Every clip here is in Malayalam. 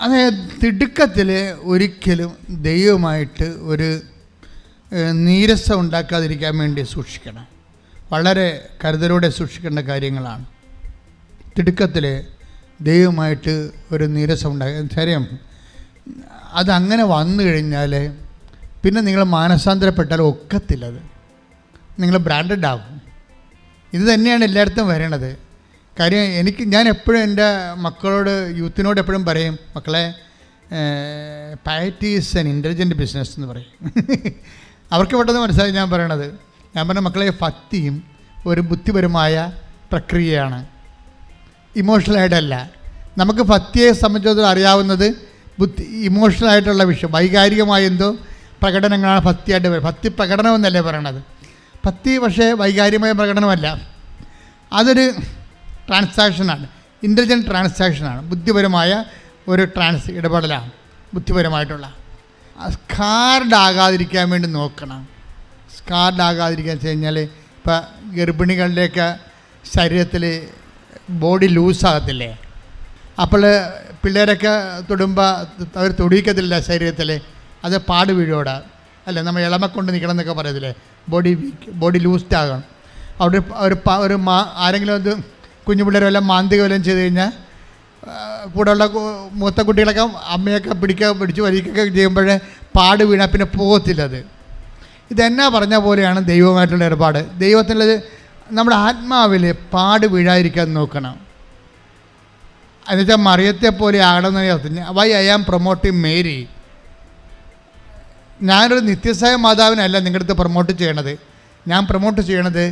അതായത് തിടുക്കത്തിൽ ഒരിക്കലും ദൈവമായിട്ട് ഒരു നീരസം ഉണ്ടാക്കാതിരിക്കാൻ വേണ്ടി സൂക്ഷിക്കണം. വളരെ കരുതലോടെ സൂക്ഷിക്കേണ്ട കാര്യങ്ങളാണ്. തിടുക്കത്തിൽ ദൈവമായിട്ട് ഒരു നീരസം ഉണ്ടാക്കുക ശരിയം അതങ്ങനെ വന്നു കഴിഞ്ഞാൽ പിന്നെ നിങ്ങൾ മാനസാന്തരപ്പെട്ടാൽ ഒക്കത്തില്ലത്. നിങ്ങൾ ബ്രാൻഡഡ് ആകും ഇത് തന്നെയാണ് എല്ലായിടത്തും വരണത് കാര്യം എനിക്ക് ഞാൻ എപ്പോഴും എന്റെ മക്കളോട് യൂത്തിനോട് എപ്പോഴും പറയും മക്കളെ പാറ്റി ഈസ് എൻ ഇന്റലിജന്റ് ബിസിനസ് എന്ന് പറയും. അവർക്ക് പെട്ടെന്ന് മനസ്സിലായി ഞാൻ പറയണത്. ഞാൻ പറഞ്ഞ മക്കളെ ഭക്തിയും ഒരു ബുദ്ധിപരമായ പ്രക്രിയയാണ്. ഇമോഷണലായിട്ടല്ല നമുക്ക് ഭക്തിയെ സംബന്ധിച്ചിടത്തോളം അറിയാവുന്നത് ബുദ്ധി ഇമോഷണലായിട്ടുള്ള വിഷയം. വൈകാരികമായ എന്തോ പ്രകടനങ്ങളാണ് ഭക്തിയായിട്ട് വരുന്നത് ഭക്തി പ്രകടനമെന്നല്ലേ പറയണത്? ഭക്തി പക്ഷേ വൈകാരികമായ പ്രകടനമല്ല. അതൊരു ട്രാൻസാക്ഷനാണ് ഇന്റലിജന്റ് ട്രാൻസാക്ഷനാണ് ബുദ്ധിപരമായ ഒരു ട്രാൻസ് ഇടപെടലാണ്. ബുദ്ധിപരമായിട്ടുള്ള. സ്കാർഡ് ആകാതിരിക്കാൻ വേണ്ടി നോക്കണം. സ്കാർഡ് ആകാതിരിക്കാൻ വെച്ച് കഴിഞ്ഞാൽ ഇപ്പോൾ ഗർഭിണികളുടെയൊക്കെ ശരീരത്തിൽ ബോഡി ലൂസാകത്തില്ലേ അപ്പോൾ പിള്ളേരൊക്കെ തൊടുമ്പോൾ അവർ തൊടിയിക്കത്തില്ല ശരീരത്തിൽ അത് പാട് വീഴോടാ. അല്ലേ? നമ്മൾ ഇളമ കൊണ്ട് നിൽക്കണം എന്നൊക്കെ പറയത്തില്ലേ ബോഡി വീക്ക് ബോഡി ആകണം. അവിടെ ഒരു ഒരു ആരെങ്കിലും അത് കുഞ്ഞു പിള്ളേരെല്ലാം വല്ലതും മാന്തിക വല്ലതും ചെയ്ത് കഴിഞ്ഞാൽ കൂടെയുള്ള മൂത്ത കുട്ടികളൊക്കെ അമ്മയൊക്കെ പിടിക്കുക പിടിച്ച് വലിക്കൊക്കെ ചെയ്യുമ്പോൾ പാട് വീണാൽ പിന്നെ പോകത്തില്ല അത്. ഇതെന്നാ പറഞ്ഞ പോലെയാണ് ദൈവമായിട്ടുള്ള ഏർപ്പാട്. ദൈവത്തിന്റെ നമ്മുടെ ആത്മാവിൽ പാട് വീഴാതിരിക്കാൻ നോക്കണം. എന്നുവെച്ചാൽ മറിയത്തെ പോലെ ആകണമെന്ന് അർത്ഥം why I am promoting Mary ഞാനൊരു നിത്യസായ മാതാവിനല്ല നിങ്ങളുടെ അടുത്ത് പ്രൊമോട്ട് ചെയ്യണത്. ഞാൻ പ്രൊമോട്ട് ചെയ്യണത്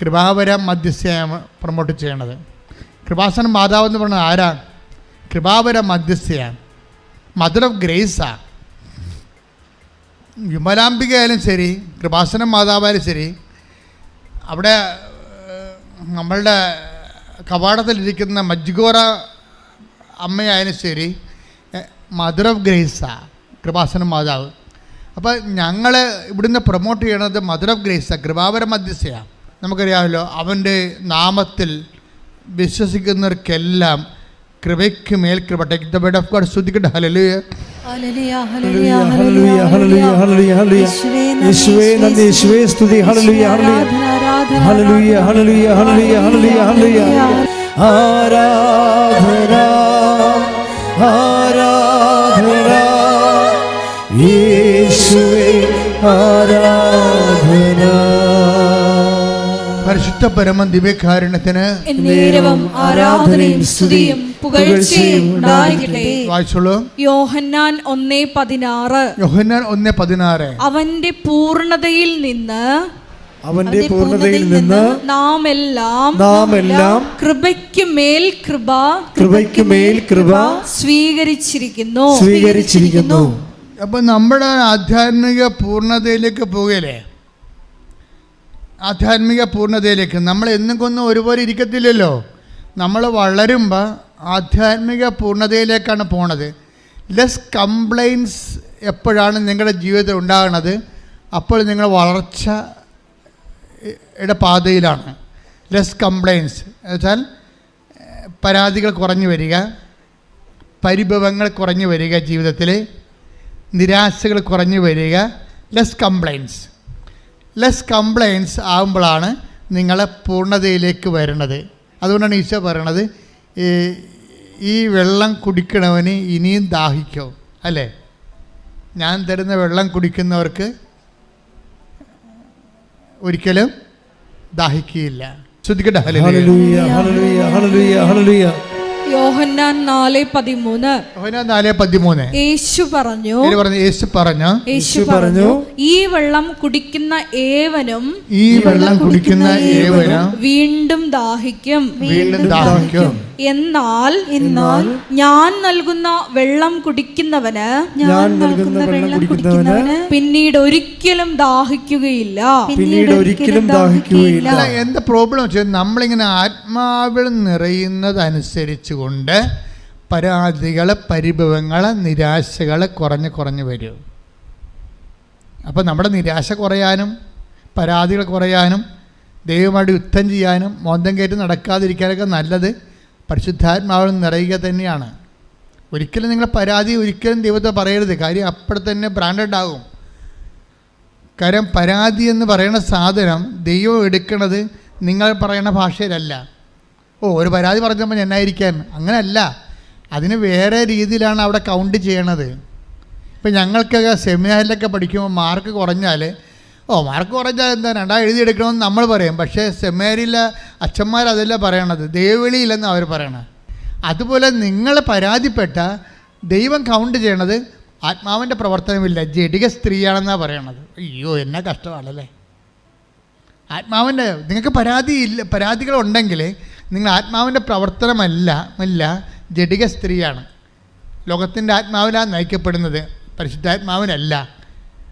കൃപാവര മധ്യസ്ഥയാണ് പ്രൊമോട്ട് ചെയ്യണത്. കൃപാസന മാതാവ് എന്ന് പറയുന്നത് ആരാണ് കൃപാവര മധ്യസ്ഥയാണ് മദർ ഓഫ് ഗ്രേസാണ് വിമലാംബിക ആയാലും ശരി കൃപാസന മാതാവായാലും ശരി അവിടെ നമ്മളുടെ കവാടത്തിലിരിക്കുന്ന മജ്ഗോറ അമ്മയായാലും ശരി മദർ ഓഫ് ഗ്രേസ കൃപാസന മാതാവ്. അപ്പോൾ ഞങ്ങൾ ഇവിടുന്ന് പ്രൊമോട്ട് ചെയ്യണത് മദർ ഓഫ് ഗ്രേസ കൃപാവര മധ്യസ്ഥയാണ് നമുക്കറിയാമല്ലോ അവന്റെ നാമത്തിൽ വിശ്വസിക്കുന്നവർക്കെല്ലാം കൃപയ്ക്ക് മേൽ കൃപ take the bed of God സ്തുതിക്കട്ടെ ഹലലുയ. ആരാധന, യേശുവേ ആരാധന. പരിശുദ്ധ പരമ ദിവ്യകാരുണ്യത്തിന് എന്നേരവും ആരാധനയും സ്തുതിയും പുകഴ്ചയും ഉണ്ടായിരിക്കട്ടെ. വായിച്ചോളൂ. യോഹന്നാൻ ഒന്നേ പതിനാറ്. യോഹന്നാൻ ഒന്ന് പതിനാറ്. അവന്റെ പൂർണതയിൽ നിന്ന് അവന്റെ പൂർണതയിൽ നിന്ന് നാം എല്ലാം നാം എല്ലാം കൃപയ്ക്ക് മേൽ കൃപ കൃപയ്ക്ക് മേൽ കൃപ സ്വീകരിച്ചിരിക്കുന്നു. സ്വീകരിച്ചിരിക്കുന്നു. അപ്പൊ നമ്മുടെ ആധ്യാത്മിക പൂർണതയിലേക്ക് പോകലേ ആധ്യാത്മിക പൂർണതയിലേക്ക്. നമ്മൾ എന്നും കൊന്നും ഒരുപോലെ ഇരിക്കത്തില്ലല്ലോ. നമ്മൾ വളരുമ്പോൾ ആധ്യാത്മിക പൂർണതയിലേക്കാണ് പോണത്. ലെസ് കംപ്ലൈൻസ് എപ്പോഴാണ് നിങ്ങളുടെ ജീവിതത്തിൽ ഉണ്ടാകുന്നത് അപ്പോൾ നിങ്ങൾ വളർച്ച യുടെ പാതയിലാണ്. ലെസ് കംപ്ലൈൻസ് എന്നുവെച്ചാൽ പരാതികൾ കുറഞ്ഞു വരിക പരിഭവങ്ങൾ കുറഞ്ഞു വരിക ജീവിതത്തിൽ നിരാശകൾ കുറഞ്ഞു വരിക. ലെസ് കംപ്ലൈൻസ് ലെസ് കംപ്ലയിൻസ് ആകുമ്പോഴാണ് നിങ്ങളെ പൂർണതയിലേക്ക് വരണത്. അതുകൊണ്ടാണ് ഈശോ പറയണത് ഈ വെള്ളം കുടിക്കണവന് ഇനിയും ദാഹിക്കോ അല്ലേ? ഞാൻ തരുന്ന വെള്ളം കുടിക്കുന്നവർക്ക് ഒരിക്കലും ദാഹിക്കുകയില്ല. ശ്രദ്ധിക്കട്ടെ? ഹല്ലേലൂയ. യോഹന്നാൻ നാല് പതിമൂന്ന്. യോഹന്നാൻ നാല് പതിമൂന്ന്. യേശു പറഞ്ഞു പറഞ്ഞു യേശു പറഞ്ഞു യേശു പറഞ്ഞു ഈ വെള്ളം കുടിക്കുന്ന ഏവനും ഈ വെള്ളം കുടിക്കുന്ന ഏവനും വീണ്ടും ദാഹിക്കും. വീണ്ടും ദാഹിക്കും. എന്നാൽ എന്നാൽ ഞാൻ നൽകുന്ന വെള്ളം കുടിക്കുന്നവന് ഞാൻ നൽകുന്ന വെള്ളം കുടിക്കുന്നവന് പിന്നീട് ഒരിക്കലും ദാഹിക്കുകയില്ല. പിന്നീട് ഒരിക്കലും ദാഹിക്കുകയില്ല. എന്താ പ്രോബ്ലം വെച്ചാൽ നമ്മളിങ്ങനെ ആത്മാവിൽ നിറയുന്നതനുസരിച്ച് കൊണ്ട് പരാതികൾ പരിഭവങ്ങൾ നിരാശകൾ കുറഞ്ഞ് കുറഞ്ഞ് വരും. അപ്പോൾ നമ്മുടെ നിരാശ കുറയാനും പരാതികൾ കുറയാനും ദൈവമായിട്ട് യുദ്ധം ചെയ്യാനും മോന്തം കയറ്റി നടക്കാതിരിക്കാനൊക്കെ നല്ലത്. പരിശുദ്ധാത്മാവിൽ നിറയുക തന്നെയാണ്. ഒരിക്കലും നിങ്ങൾ പരാതി ഒരിക്കലും ദൈവത്തെ പറയരുത്. കാര്യം അപ്പോഴെ തന്നെ ബ്രാൻഡഡ് ആകും. കാര്യം പരാതി എന്ന് പറയുന്ന സാധനം ദൈവം എടുക്കുന്നത് നിങ്ങൾ പറയുന്ന ഭാഷയിലല്ല. ഓ ഒരു പരാതി പറഞ്ഞപ്പോൾ എന്നായിരിക്കാൻ അങ്ങനെയല്ല അതിന് വേറെ രീതിയിലാണ് അവിടെ കൗണ്ട് ചെയ്യണത്. ഇപ്പം ഞങ്ങൾക്കൊക്കെ സെമിനാറിലൊക്കെ പഠിക്കുമ്പോൾ മാർക്ക് കുറഞ്ഞാൽ ഓ മാർക്ക് കുറഞ്ഞാൽ എന്താ രണ്ടാ എഴുതിയെടുക്കണമെന്ന് നമ്മൾ പറയും. പക്ഷേ സെമേരിയിലെ അച്ഛന്മാർ അതല്ല പറയണത്. ദൈവവിളിയില്ലെന്ന് അവർ പറയണത്. അതുപോലെ നിങ്ങൾ പരാതിപ്പെട്ട ദൈവം കൗണ്ട് ചെയ്യണത് ആത്മാവിന്റെ പ്രവർത്തനമില്ല. ജഡിക സ്ത്രീയാണെന്നാണ് പറയണത്. അയ്യോ എന്നെ കഷ്ടമാണല്ലേ? ആത്മാവിന്റെ നിങ്ങൾക്ക് പരാതി ഇല്ല പരാതികളുണ്ടെങ്കിൽ നിങ്ങൾ ആത്മാവിന്റെ പ്രവർത്തനമല്ല അല്ല ജഡിക സ്ത്രീയാണ്. ലോകത്തിന്റെ ആത്മാവിലാണ് നയിക്കപ്പെടുന്നത്. പരിശുദ്ധാത്മാവിനല്ല.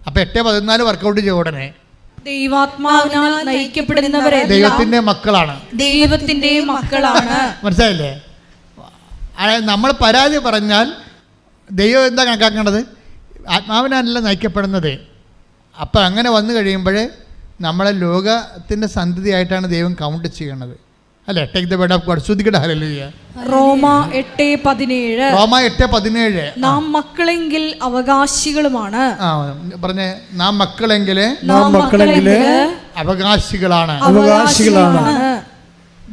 അപ്പോൾ എട്ട് പതിനാല് വർക്കൗട്ട് ചെയ്യും ഉടനെ. ദൈവാത്മാവിനാൽ ദൈവത്തിന്റെ മക്കളാണ്. ദൈവത്തിന്റെ മക്കളാണ്. മനസ്സിലായില്ലേ? അതായത് നമ്മൾ പരാതി പറഞ്ഞാൽ ദൈവം എന്താ കണക്കാക്കേണ്ടത്? ആത്മാവിനല്ല നയിക്കപ്പെടുന്നത്. അപ്പം അങ്ങനെ വന്നു കഴിയുമ്പോൾ നമ്മളെ ലോകത്തിന്റെ സന്തതിയായിട്ടാണ് ദൈവം കൗണ്ട് ചെയ്യണത് അല്ലേ? Take the word of God ശ്രുതിക്കട്ടെ hallelujah റോമ എട്ട് പതിനേഴ്. റോമ എട്ട് പതിനേഴ്. നാം മക്കളെങ്കിൽ അവകാശികളുമാണ്. പറഞ്ഞേ നാം മക്കളെങ്കിൽ നാം മക്കളെങ്കിൽ അവകാശികളാണ്. അവകാശികളാണ്.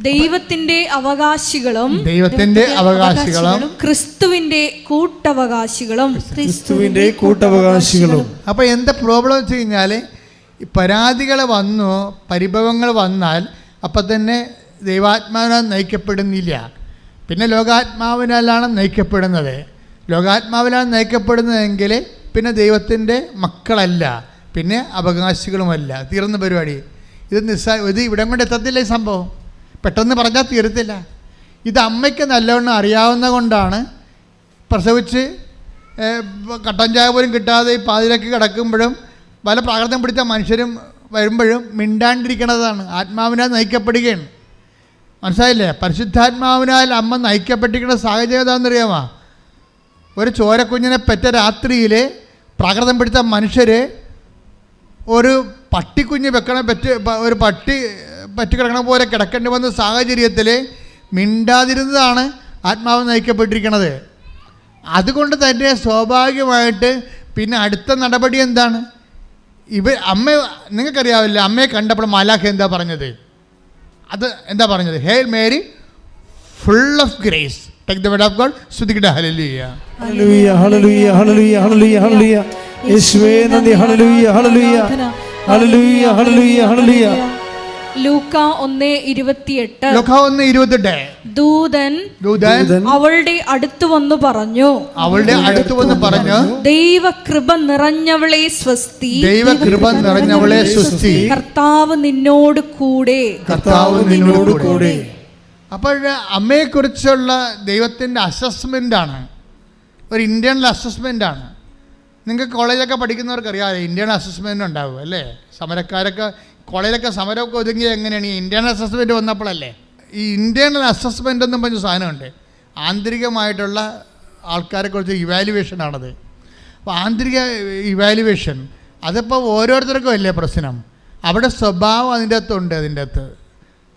ദൈവത്തിന്റെ അവകാശികളും ദൈവത്തിന്റെ അവകാശികളും ക്രിസ്തുവിന്റെ കൂട്ടവകാശികളും. ക്രിസ്തുവിന്റെ കൂട്ടവകാശികളും. അപ്പോൾ എന്താ പ്രോബ്ലം വെച്ച് കഴിഞ്ഞാൽ പരാതികൾ വന്നു പരിഭവങ്ങൾ വന്നാൽ അപ്പം തന്നെ ദൈവാത്മാവിനാൽ നയിക്കപ്പെടുന്നില്ല. പിന്നെ ലോകാത്മാവിനാലാണ് നയിക്കപ്പെടുന്നത്. ലോകാത്മാവിലാണ് നയിക്കപ്പെടുന്നതെങ്കിൽ പിന്നെ ദൈവത്തിന്റെ മക്കളല്ല. പിന്നെ അവകാശികളുമല്ല. തീർന്ന പരിപാടി. ഇത് നിസ്സാ ഇത് ഇവിടം കൊണ്ട് എത്തത്തില്ല ഈ സംഭവം. പെട്ടെന്ന് പറഞ്ഞാൽ തീരത്തില്ല. ഇത് അമ്മയ്ക്ക് നല്ലവണ്ണം അറിയാവുന്ന കൊണ്ടാണ് പ്രസവിച്ച് കട്ടൻ ചായ പോലും കിട്ടാതെ ഈ പാതിരക്ക് കിടക്കുമ്പോഴും പല പ്രാകൃതം പിടിച്ച മനുഷ്യരും വരുമ്പോഴും മിണ്ടാണ്ടിരിക്കണതാണ്. ആത്മാവിനാൽ നയിക്കപ്പെടുകയാണ്. മനസ്സിലായില്ലേ? പരിശുദ്ധാത്മാവിനാൽ അമ്മ നയിക്കപ്പെട്ടിരിക്കുന്ന സാഹചര്യം എന്താണെന്നറിയാമോ? ഒരു ചോരക്കുഞ്ഞിനെ പെറ്റ രാത്രിയിൽ പ്രാകൃതം പിടിച്ച മനുഷ്യർ ഒരു പട്ടിക്കുഞ്ഞ് വെക്കണ പെറ്റ് ഒരു പട്ടി പറ്റി കിടക്കണ പോലെ കിടക്കേണ്ടി വന്ന സാഹചര്യത്തിൽ മിണ്ടാതിരുന്നതാണ് ആത്മാവ് നയിക്കപ്പെട്ടിരിക്കുന്നത് അതുകൊണ്ട് തന്നെ സ്വാഭാവികമായിട്ട് പിന്നെ അടുത്ത നടപടി എന്താണ്? ഇവ അമ്മ നിങ്ങൾക്കറിയാവില്ല? അമ്മയെ കണ്ടപ്പോൾ മാലാഖ എന്താ പറഞ്ഞത്? അത് എന്താ പറഞ്ഞത്? Hail Mary full of grace take the word of God ശ്രദ്ധിക്കട്ടെ. Hallelujah hallelujah hallelujah hallelujah hallelujah ഹല്ലേലൂയ യേശുവേ നന്ദി. ഹല്ലേലൂയ ഹല്ലേലൂയ ഹല്ലേലൂയ ഹല്ലേലൂയ ഹല്ലേലൂയ ലൂക്ക ഒന്ന് ഇരുപത്തിയെട്ട്. ലൊക്ക ഒന്ന് ഇരുപത്തെട്ട്. ദൂതൻ ദൂതൻ അവളുടെ അടുത്ത് വന്ന് പറഞ്ഞു. അവളുടെ അടുത്ത് വന്ന് പറഞ്ഞു ദൈവകൃപ നിറഞ്ഞവളെ സ്വസ്തി. ദൈവകൃപ നിറഞ്ഞവളെ സ്വസ്തി. കർത്താവ് നിന്നോട് കൂടെ. കർത്താവ് നിന്നോട് കൂടെ. അപ്പോൾ അമ്മയെക്കുറിച്ചുള്ള ദൈവത്തിന്റെ ആണ്. ഒരു ഇന്റേണൽ ആണ്. നിങ്ങൾക്ക് കോളേജൊക്കെ പഠിക്കുന്നവർക്ക് അറിയാമല്ലോ ഇന്റേണൽ അസസ്മെന്റ് ഉണ്ടാവും അല്ലേ? സമരക്കാരൊക്കെ കോളേജിലൊക്കെ സമരമൊക്കെ ഒതുങ്ങി എങ്ങനെയാണ്? ഈ ഇന്റേണൽ അസസ്മെന്റ് വന്നപ്പോഴല്ലേ? ഈ ഇന്റേണൽ അസസ്മെന്റ് എന്നും പറഞ്ഞ സാധനമുണ്ട്. ആന്തരികമായിട്ടുള്ള ആൾക്കാരെ ആൾക്കാരെക്കുറിച്ച് ഇവാലുവേഷനാണത് അപ്പോൾ ആന്തരിക ഇവാലുവേഷൻ അതിപ്പോൾ ഓരോരുത്തർക്കും അല്ലേ പ്രശ്നം? അവിടെ സ്വഭാവം അതിന്റെ അകത്തുണ്ട് അതിന്റെ അകത്ത്.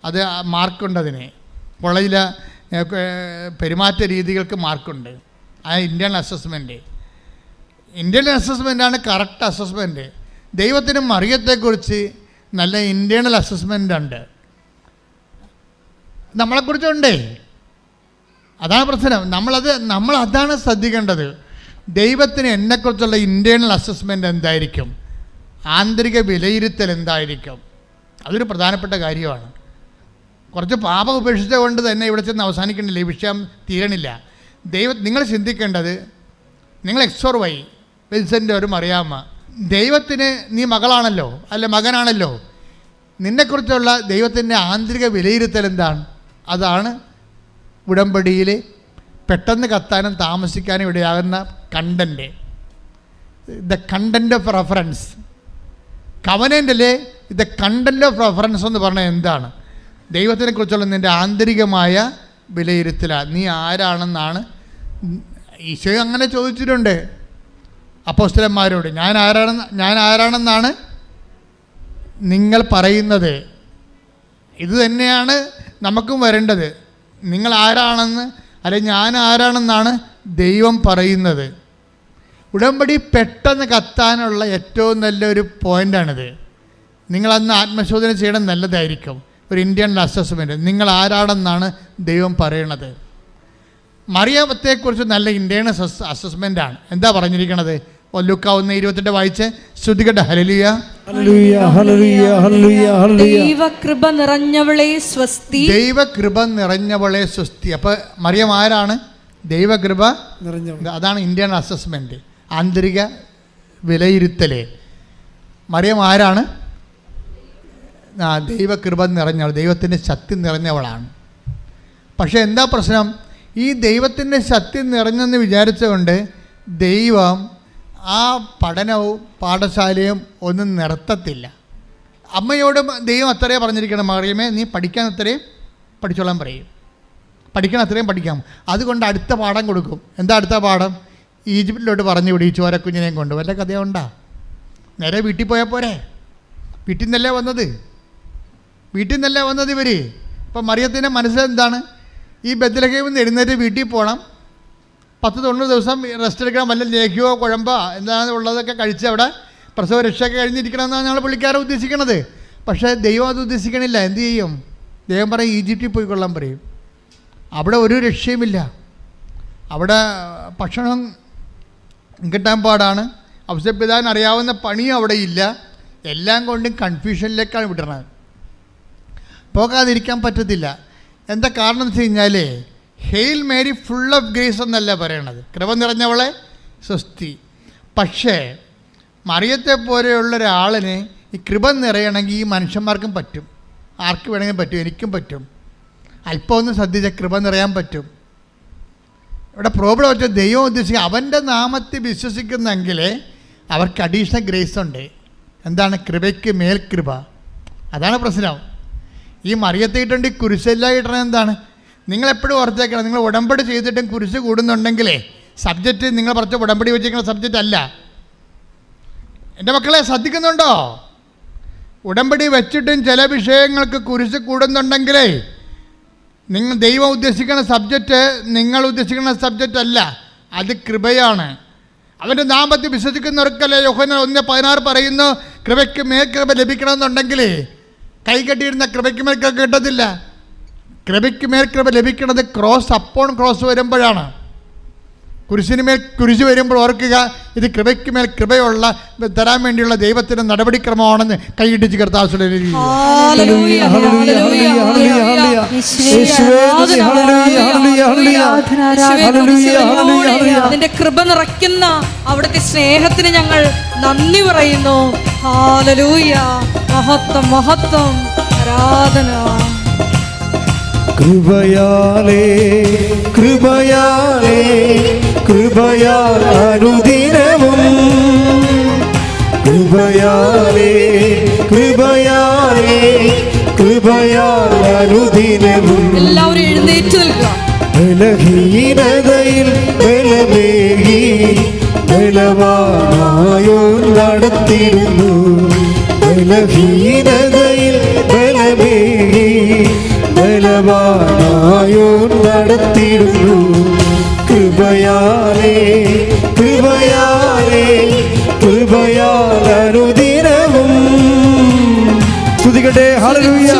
അത് മാർക്കുണ്ട് അതിന്. കോളേജിലെ പെരുമാറ്റ രീതികൾക്ക് മാർക്കുണ്ട് ആ ഇന്റേണൽ അസസ്മെന്റ് ഇന്റേണൽ അസസ്മെന്റാണ് കറക്റ്റ് അസസ്മെന്റ് ദൈവത്തിനും മറിയത്തെക്കുറിച്ച് നല്ല ഇന്റേണൽ അസസ്മെന്റ് ഉണ്ട്. നമ്മളെക്കുറിച്ചുണ്ടേ. അതാണ് പ്രശ്നം. നമ്മളത് നമ്മൾ അതാണ് ശ്രദ്ധിക്കേണ്ടത്. ദൈവത്തിന് എന്നെക്കുറിച്ചുള്ള ഇന്റേണൽ അസസ്മെന്റ് എന്തായിരിക്കും? ആന്തരിക വിലയിരുത്തൽ എന്തായിരിക്കും? അതൊരു പ്രധാനപ്പെട്ട കാര്യമാണ്. കുറച്ച് പാപം ഉപേക്ഷിച്ച കൊണ്ട് തന്നെ ഇവിടെ ചെന്ന് അവസാനിക്കണില്ല. ഈ വിഷയം തീരണില്ല. ദൈവം നിങ്ങൾ ചിന്തിക്കേണ്ടത് നിങ്ങൾ എക്സോർ വൈ ഒരു മറിയാമ്മ ദൈവത്തിന് നീ മകളാണല്ലോ അല്ല മകനാണല്ലോ നിന്നെക്കുറിച്ചുള്ള ദൈവത്തിന്റെ ആന്തരിക വിലയിരുത്തൽ എന്താണ്? അതാണ് ഉടമ്പടിയിൽ പെട്ടെന്ന് കത്താനും താമസിക്കാനും ഇടയാകുന്ന content the content of reference കവനന്റിലെ the content of reference എന്ന് പറഞ്ഞാൽ എന്താണ്? ദൈവത്തിനെ കുറിച്ചുള്ള നിന്റെ ആന്തരികമായ വിലയിരുത്തലാണ് നീ ആരാണെന്നാണ്? ഈശോ അങ്ങനെ ചോദിച്ചിട്ടുണ്ട്. അപ്പോസ്തലന്മാരോട് ഞാൻ ആരാണെന്ന് ഞാൻ ആരാണെന്നാണ് നിങ്ങൾ പറയുന്നത്? ഇത് തന്നെയാണ് നമുക്കും വരേണ്ടത്. നിങ്ങൾ ആരാണെന്ന് അല്ലെ ഞാൻ ആരാണെന്നാണ് ദൈവം പറയുന്നത്. ഉടമ്പടി പെട്ടെന്ന് കത്താനുള്ള ഏറ്റവും നല്ലൊരു പോയിന്റാണിത് നിങ്ങളന്ന് ആത്മശോധന ചെയ്യണം നല്ലതായിരിക്കും. ഒരു ഇന്ത്യൻ അസസ്മെന്റ് നിങ്ങൾ ആരാണെന്നാണ് ദൈവം പറയണത്. മറിയാമത്തെക്കുറിച്ച് നല്ല ഇന്റേണൽ അസസ്മെന്റ് ആണ്. എന്താ പറഞ്ഞിരിക്കണത്? ഒല്ലുക്ക ഒന്ന് ഇരുപത്തെട്ട് വായിച്ച്. ശ്രുതികട്ടെ ഹലലിയ ഹല്ലേലൂയ ഹല്ലേലൂയ ഹല്ലേലൂയ ഹല്ലേലൂയ. ദൈവകൃപ നിറഞ്ഞവളെ സ്വസ്തി. ദൈവകൃപ നിറഞ്ഞവളെ സ്വസ്തി. അപ്പോൾ മറിയം ആരാണ്? ദൈവകൃപ നിറഞ്ഞ അതാണ് ഇന്ത്യൻ അസസ്മെന്റ് ആന്തരിക വിലയിരുത്തൽ. മറിയം ആരാണ്? ആ ദൈവകൃപ നിറഞ്ഞവൾ. ദൈവത്തിന്റെ ശക്തി നിറഞ്ഞവളാണ്. പക്ഷേ എന്താ പ്രശ്നം? ഈ ദൈവത്തിന്റെ ശക്തി നിറഞ്ഞെന്ന് വിചാരിച്ചുകൊണ്ട് ദൈവം ആ പഠനവും പാഠശാലയും ഒന്നും നിർത്തത്തില്ല. അമ്മയോട് ദൈവം അത്രേ പറഞ്ഞിരിക്കണം മറിയമേ നീ പഠിക്കാൻ അത്രയും പഠിച്ചോളാൻ പറയും. പഠിക്കണം അത്രയും പഠിക്കാം. അതുകൊണ്ട് അടുത്ത പാഠം കൊടുക്കും. എന്താ അടുത്ത പാഠം? ഈജിപ്തിലോട്ട് പറഞ്ഞു വിടി ഈ ചോരക്കുഞ്ഞിനെയും കൊണ്ട്. വല്ല കഥയുണ്ടാ നേരെ വീട്ടിൽ പോയാൽ പോരെ? വീട്ടിൽ നിന്നല്ലേ വന്നത്? വീട്ടിൽ നിന്നല്ലേ വന്നത് ഇവർ ഇപ്പം മറിയത്തിന്റെ മനസ്സിലെന്താണ്? ഈ ബദലഹേമിൽ നിന്ന് എഴുന്നേറ്റ് വീട്ടിൽ പോകണം പത്ത് തൊണ്ണൂറ് ദിവസം റെസ്റ്റ് എടുക്കണം. വല്ല ലേഖ്യമോ കുഴമ്പോ എന്താണ് ഉള്ളതൊക്കെ കഴിച്ച് അവിടെ പ്രസവ രക്ഷയൊക്കെ കഴിഞ്ഞിരിക്കണമെന്നാണ് ഞങ്ങൾ പുള്ളിക്കാരെ ഉദ്ദേശിക്കണത്. പക്ഷേ ദൈവം അത് ഉദ്ദേശിക്കണില്ല. എന്ത് ചെയ്യും? ദൈവം പറയും ഈജിപ്തിൽ പോയിക്കൊള്ളാൻ പറയും. അവിടെ ഒരു രക്ഷയുമില്ല. അവിടെ ഭക്ഷണം കിട്ടാൻ പാടാണ്. അവസരപ്പെടാൻ അറിയാവുന്ന പണിയും അവിടെ ഇല്ല. എല്ലാം കൊണ്ടും കൺഫ്യൂഷനിലേക്കാണ് വിടണത്. പോകാതിരിക്കാൻ പറ്റത്തില്ല. എന്താ കാരണം എന്ന് വെച്ച് കഴിഞ്ഞാൽ hail Mary full of grace എന്നല്ല പറയണത്. കൃപ നിറഞ്ഞവളെ സ്വസ്തി. പക്ഷേ മറിയത്തെ പോലെയുള്ള ഒരാളിന് ഈ കൃപ നിറയണമെങ്കിൽ ഈ മനുഷ്യന്മാർക്കും പറ്റും. ആർക്ക് വേണമെങ്കിലും പറ്റും എനിക്കും പറ്റും. അല്പമൊന്നും ഒന്ന് ശ്രദ്ധിച്ച കൃപ നിറയാൻ പറ്റും. ഇവിടെ പ്രോബ്ലം വെച്ചാൽ ദൈവം ഉദ്ദേശിക്കുക അവന്റെ നാമത്തിൽ വിശ്വസിക്കുന്നെങ്കിൽ അവർക്ക് അഡീഷണൽ ഗ്രേസ് ഉണ്ട്. എന്താണ്? കൃപയ്ക്ക് മേൽകൃപ. അതാണ് പ്രശ്നം. ഈ മറിയത്തിയിട്ടുണ്ട് ഈ കുരിശല്ല കിട്ടണത് എന്താണ്? നിങ്ങളെപ്പോഴും ഓർത്തേക്കണം നിങ്ങൾ ഉടമ്പടി ചെയ്തിട്ടും കുരിശ് കൂടുന്നുണ്ടെങ്കിലേ സബ്ജക്റ്റ് നിങ്ങൾ പറഞ്ഞ ഉടമ്പടി വെച്ചിരിക്കുന്ന സബ്ജക്റ്റ് അല്ല. എന്റെ മക്കളെ ശ്രദ്ധിക്കുന്നുണ്ടോ? ഉടമ്പടി വെച്ചിട്ടും ചില വിഷയങ്ങൾക്ക് കുരിശ് കൂടുന്നുണ്ടെങ്കിലേ നിങ്ങൾ ദൈവം ഉദ്ദേശിക്കുന്ന സബ്ജക്റ്റ് നിങ്ങൾ ഉദ്ദേശിക്കുന്ന സബ്ജക്റ്റ് അല്ല. അത് കൃപയാണ്. അവന്റെ നാമത്തിൽ വിശ്വസിക്കുന്നവർക്കല്ലേ യോഹന ഒന്ന് പതിനാറ് പറയുന്നു കൃപയ്ക്ക് മേൽ കൃപ ലഭിക്കണമെന്നുണ്ടെങ്കിൽ കൈ കെട്ടിയിരുന്ന കൃപയ്ക്ക് മേൽ കിട്ടത്തില്ല. കൃപയ്ക്ക് മേൽ കൃപ ലഭിക്കുന്നത് ക്രോസ് അപ്പോൺ ക്രോസ് വരുമ്പോഴാണ്. കുരിശിന് മേൽ കുരിശ് വരുമ്പോൾ ഓർക്കുക ഇത് കൃപയ്ക്ക് മേൽ കൃപയുള്ള തരാൻ വേണ്ടിയുള്ള ദൈവത്തിന്റെ നടപടിക്രമമാണെന്ന് കൈയിട്ടിച്ച് കർത്താസുടെ. അതിന്റെ കൃപ നിറയ്ക്കുന്ന അവിടുത്തെ സ്നേഹത്തിന് ഞങ്ങൾ നന്ദി പറയുന്നു. ഹാലലൂയ മഹത്വം മഹത്വം. ആരാധന. കൃപയാലേ കൃപയാലേ. കൃപയാൽ അനുദിനവും. കൃപയാലേ കൃപയാലേ കൃപയാൽ അനുദിനവും. എല്ലാവരും എഴുന്നേറ്റ് ബലഹീനതയിൽ ബലമേകി ബലവാനായോ നടത്തിരുന്നു ബലഹീനതയിൽ ബലമേകി ബലവാനായോ നടത്തിയിരുന്നു. കൃപയാലേ കൃപയാലേ കൃപയാൽ അനുദിനവും ഹല്ലേലൂയ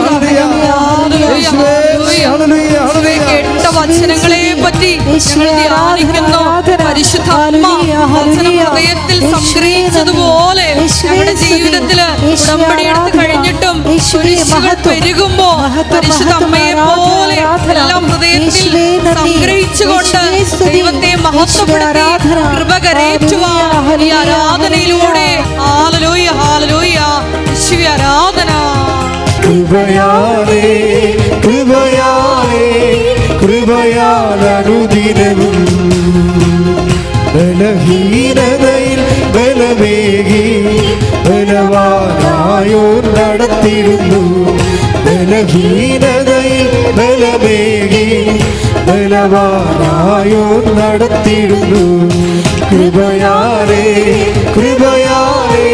യേശുവേ ഹല്ലേലൂയ. ഹല്ലേലൂയ കേട്ട വചനങ്ങളെ പറ്റി ധ്യാനിക്കുന്നു. ഹൃദയത്തിൽ സംഗ്രഹിച്ചതുപോലെ നമ്മുടെ ജീവിതത്തിൽ ഉടമ്പടി എടുത്ത് കഴിഞ്ഞിട്ടും കുരിശുകൾ പെരുകുമ്പോ പരിശുദ്ധ അമ്മയെ പോലെ എല്ലാം ഹൃദയത്തിൽ സംഗ്രഹിച്ചുകൊണ്ട് ദൈവത്തെ മഹത്വപ്പെടുത്തി കൃപ കരേറ്റുവാൻ ഈ ആരാധനയിലൂടെ. ആലലോയ ആലലോയ യേശുവേ ആരാധന. കൃപയാലേ കൃപയാലേ കൃപയാൽ അനുദിനവും ബലവേകി ബലവാനായോർ ബലവാനായോ നടത്തിയിരുന്നു. ബലഹീനതയിൽ ബലവേകി ബലവാനായോർ നടത്തിയിരുന്നു. കൃപയാലേ കൃപയാലേ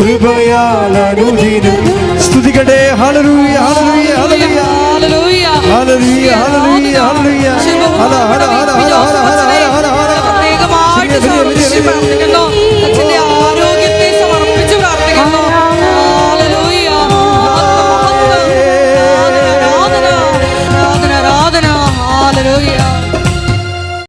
കൃപയാൽ അനുദിനം സ്തുതിക്കട്ടെ ഹല്ലേലൂയ hallelujah hallelujah. Hallelujah hallelujah hallelujah ഹല്ലേലൂയ. ഹല ഹല ഹല യേശുവെ പ്രാർത്ഥിക്കുന്നു അച്ഛൻ്റെ